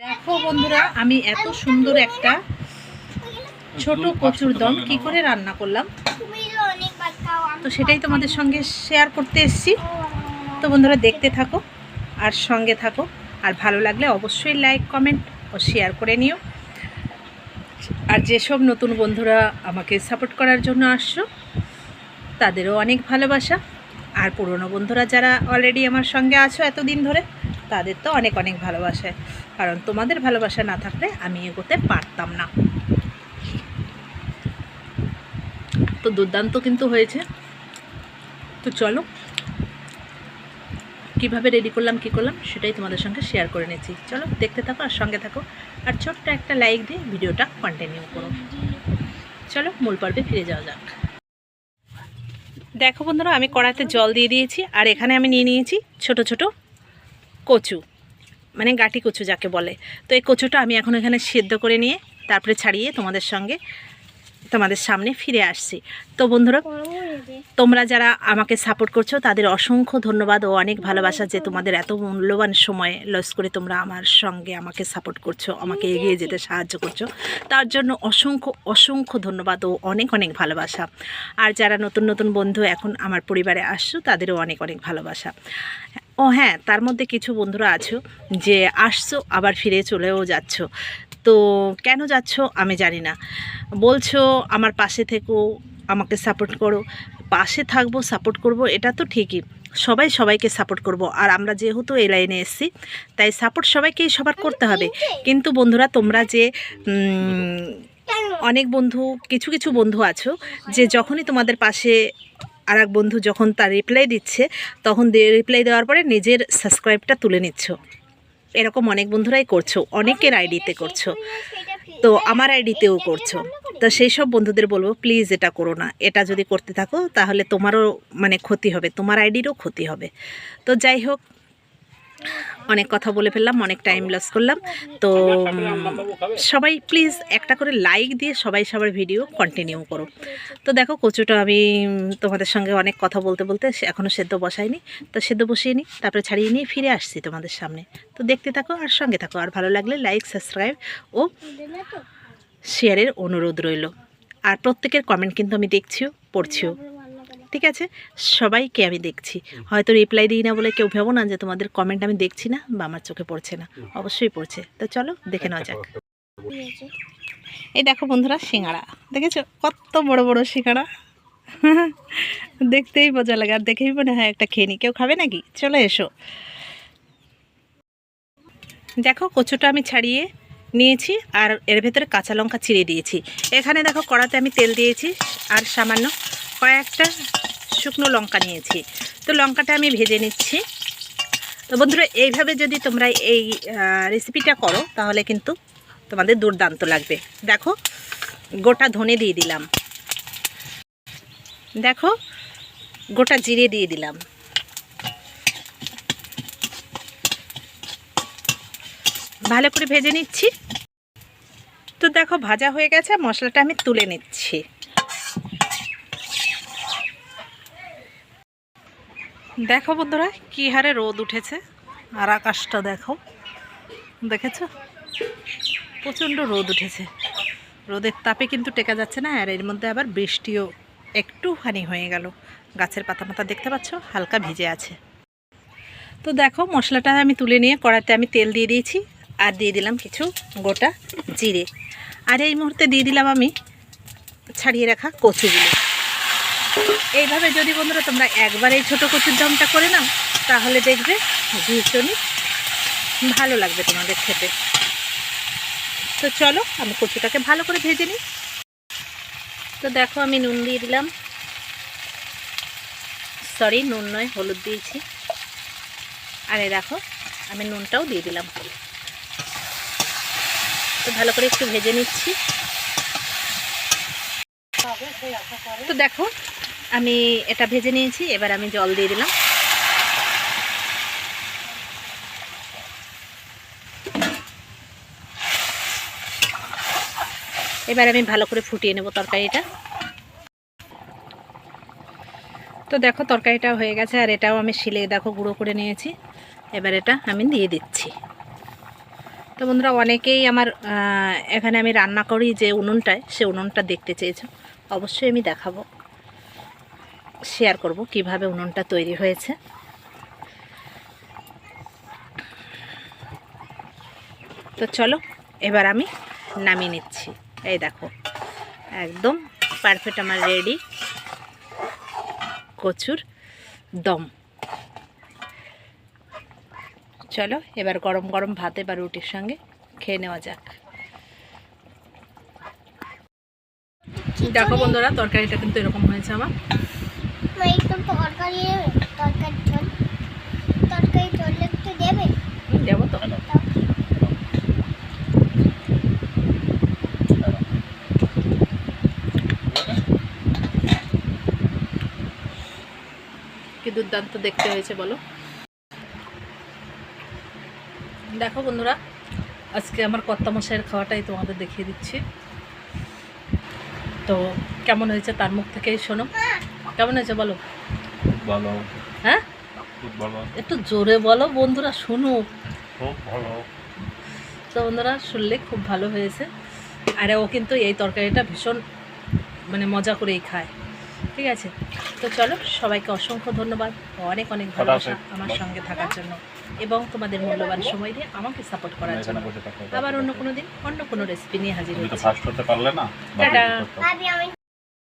দেখো বন্ধুরা, আমি এত সুন্দর একটা ছোট কচুর দম কি করে রান্না করলাম। তো সেটাই তোমাদের সঙ্গে শেয়ার করতে এসেছি। তো বন্ধুরা, দেখতে থাকো আর সঙ্গে থাকো। আর ভালো লাগলে অবশ্যই লাইক কমেন্ট ও শেয়ার করে নিও। আর যেসব নতুন বন্ধুরা আমাকে সাপোর্ট করার জন্য আসছো, তাদেরও অনেক ভালোবাসা। আর পুরনো বন্ধুরা যারা অলরেডি আমার সঙ্গে আছো এতদিন ধরে তাদের তো অনেক অনেক ভালোবাসা। কারণ তোমাদের ভালোবাসা না থাকলে আমি এগোতে পারতাম না। তো দুর্দান্ত কিন্তু হয়েছে। তো চলো, কীভাবে রেডি করলাম, কি করলাম, সেটাই তোমাদের সঙ্গে শেয়ার করে নিয়েছি চলো, দেখতে থাকো আর সঙ্গে থাকো। আর ছোট্ট একটা লাইক দিয়ে ভিডিওটা কন্টিনিউ করো। চলো, মূল পর্বে ফিরে যাওয়া যাক। দেখো বন্ধুরা, আমি কড়াতে জল দিয়ে দিয়েছি, আর এখানে আমি নিয়ে নিয়েছি ছোট ছোট কচু মানে গাটি কচু যাকে বলে। তো এই কচুটা আমি এখন এখানে সেদ্ধ করে নিয়ে তারপরে ছাড়িয়ে তোমাদের সঙ্গে তোমাদের সামনে ফিরে আসছি। তো বন্ধুরা, তোমরা যারা আমাকে সাপোর্ট করছ, তাদের অসংখ্য ধন্যবাদ ও অনেক ভালোবাসা যে তোমাদের এত মূল্যবান সময় লস করে তোমরা আমার সঙ্গে আমাকে সাপোর্ট করছ, আমাকে এগিয়ে যেতে সাহায্য করছ। তার জন্য অসংখ্য অসংখ্য ধন্যবাদ ও অনেক অনেক ভালোবাসা। আর যারা নতুন নতুন বন্ধু এখন আমার পরিবারে আসছো, তাদেরও অনেক অনেক ভালোবাসা। ও হ্যাঁ তার মধ্যে কিছু বন্ধুরা আছো যে আসছো, আবার ফিরে চলেও যাচ্ছ। তো কেন যাচ্ছ আমি জানি না। বলছো, আমার পাশে থেকো, আমাকে সাপোর্ট করো। পাশে থাকব সাপোর্ট করব, এটা তো ঠিকই। সবাই সবাইকে সাপোর্ট করব। আর আমরা যেহেতু এই লাইনে এসেছি, তাই সাপোর্ট সবাইকেই সবার করতে হবে। কিন্তু বন্ধুরা, তোমরা যে অনেক বন্ধু, কিছু কিছু বন্ধু আছো, যে যখনই তোমাদের পাশে আর এক বন্ধু যখন তার রিপ্লাই দিচ্ছে, তখন রিপ্লাই দেওয়ার পরে নিজের সাবস্ক্রাইবটা তুলে নিচ্ছ। এরকম অনেক বন্ধুরাই করছ, অনেকের আইডিতে করছ। তো আমার আইডিতেও করছ। তো সেই সব বন্ধুদের বলব প্লিজ এটা করো না। এটা যদি করতে থাকো, তাহলে তোমারও মানে ক্ষতি হবে, তোমার আইডিরও ক্ষতি হবে। তো যাই হোক অনেক কথা বলে ফেললাম অনেক টাইম লস করলাম। তো সবাই প্লিজ একটা করে লাইক দিয়ে সবাই সবার ভিডিও কন্টিনিউ করো। তো দেখো কচুটা আমি তোমাদের সঙ্গে অনেক কথা বলতে বলতে এখনও সেদ্ধ বসাইনি তো সেদ্ধ বসিয়ে নিই তারপরে ছাড়িয়ে নিয়ে ফিরে আসছি তোমাদের সামনে। তো দেখতে থাকো আর সঙ্গে থাকো। আর ভালো লাগলে লাইক সাবস্ক্রাইব ও শেয়ারের অনুরোধ রইল। আর প্রত্যেকের কমেন্ট কিন্তু আমি দেখছিও পড়ছিও। ঠিক আছে? সবাইকে আমি দেখছি। হয়তো রিপ্লাই দিই না বলে কেউ ভেবো না যে তোমাদের কমেন্ট আমি দেখছি না বা আমার চোখে পড়ছে না। অবশ্যই পড়ছে। তো চলো দেখে নেওয়া যাক। এই দেখো বন্ধুরা সিঙ্গাড়া দেখেছ? কত বড় বড় সিঙ্গাড়া দেখতেই মজা লাগে। আর দেখেই মনে হয় একটা খেয়ে নি কেউ খাবে নাকি? চলে এসো। দেখো কচুটা আমি ছাড়িয়ে নিয়েছি আর এর ভেতরে কাঁচা লঙ্কা চিড়ে দিয়েছি। এখানে দেখো কড়াতে আমি তেল দিয়েছি আর সামান্য কয়েকটা শুকনো লঙ্কা নিয়েছি। তো লঙ্কাটা আমি ভেজে নিচ্ছি। তো বন্ধুরা, এইভাবে যদি তোমরা এই রেসিপিটা করো, তাহলে কিন্তু তোমাদের দুর্দান্ত লাগবে। দেখো, গোটা ধনে দিয়ে দিলাম। দেখো, গোটা জিরে দিয়ে দিলাম। ভালো করে ভেজে নিচ্ছি। তো দেখো, ভাজা হয়ে গেছে, মশলাটা আমি তুলে নিচ্ছি। দেখো বন্ধুরা, কি হারে রোদ উঠেছে। আর আকাশটা দেখো, দেখেছ? প্রচণ্ড রোদ উঠেছে। রোদের তাপে কিন্তু টেকা যাচ্ছে না, আর এর মধ্যে আবার বৃষ্টিও একটুখানি হয়ে গেল। গাছের পাতা মাতা দেখতে পাচ্ছ, হালকা ভিজে আছে। তো দেখো, মশলাটা আমি তুলে নিয়ে কড়াতে আমি তেল দিয়ে দিয়েছি, আর দিয়ে দিলাম কিছু গোটা জিরে। আর এই মুহূর্তে দিয়ে দিলাম আমি ছাড়িয়ে রাখা কচুগুলো। এইভাবে যদি বন্ধুরা তোমরা একবার এই ছোটো কচুর দমটা করে নাও, তাহলে দেখবে ভীষণই ভালো লাগবে তোমাদের খেতে। তো চলো, আমি কচুটাকে ভালো করে ভেজে নিই। তো দেখো, আমি নুন দিয়ে দিলাম। সরি নুন নয়, হলুদ দিয়েছি। আরে দেখো, আমি নুনটাও দিয়ে দিলাম। তো ভালো করে একটু ভেজে নিচ্ছি। তো দেখো আমি এটা ভেজে নিয়েছি, এবার আমি জল দিয়ে দিলাম। এবার আমি ভালো করে ফুটিয়ে নেব তরকারিটা। তো দেখো, তরকারিটা হয়ে গেছে, আর এটাও আমি শিলে দেখো গুঁড়ো করে নিয়েছি। এবার এটা আমি দিয়ে দিচ্ছি। তো বন্ধুরা, অনেকেই আমার এখানে আমি রান্না করি যে উনুনটায়, সে উনুনটা দেখতে চেয়েছো। অবশ্যই আমি দেখাবো। শেয়ার করব কীভাবে উনুনটা তৈরি হয়েছে। তো চলো, এবার আমি নামিয়ে নিচ্ছি। এই দেখো, একদম পারফেক্ট আমার রেডি কচুর দম। চলো, এবার গরম গরম ভাতে বা রুটির সঙ্গে খেয়ে নেওয়া যাক। দেখো বন্ধুরা, তরকারিটা কিন্তু এরকম হয়েছে আমার। এই তো তরকারি তরকারি ঝোল তরকারি ঝোল একটু দেবে? হুম, দেবো তো। কি দুর্দান্ত দেখতে হয়েছে বলো। দেখো বন্ধুরা আজকে আমার কর্তামশাইয়ের খাওয়াটাই তোমাদের দেখিয়ে দিচ্ছি। তো কেমন হয়েছে তার মুখ থেকেই শোনো। কেমন হয়েছে বলো? ভালো। হ্যাঁ? খুব একটু জোরে বলো বন্ধুরা শুনুক খুব ভালো। তো বন্ধুরা শুনলে খুব ভালো হয়েছে। আর ও কিন্তু এই তরকারিটা ভীষণ মানে মজা করেই খায়। ঠিক আছে? তো চলো সবাইকে অসংখ্য ধন্যবাদ। অনেক অনেক ভালোবাসা আমার সঙ্গে থাকার জন্য। এবং তোমাদের মূল্যবান সময় দিয়ে আমাকে সাপোর্ট করার জন্য। আবার অন্য কোনো দিন অন্য কোনো রেসিপি নিয়ে হাজির তুমি তো হতে পারলে না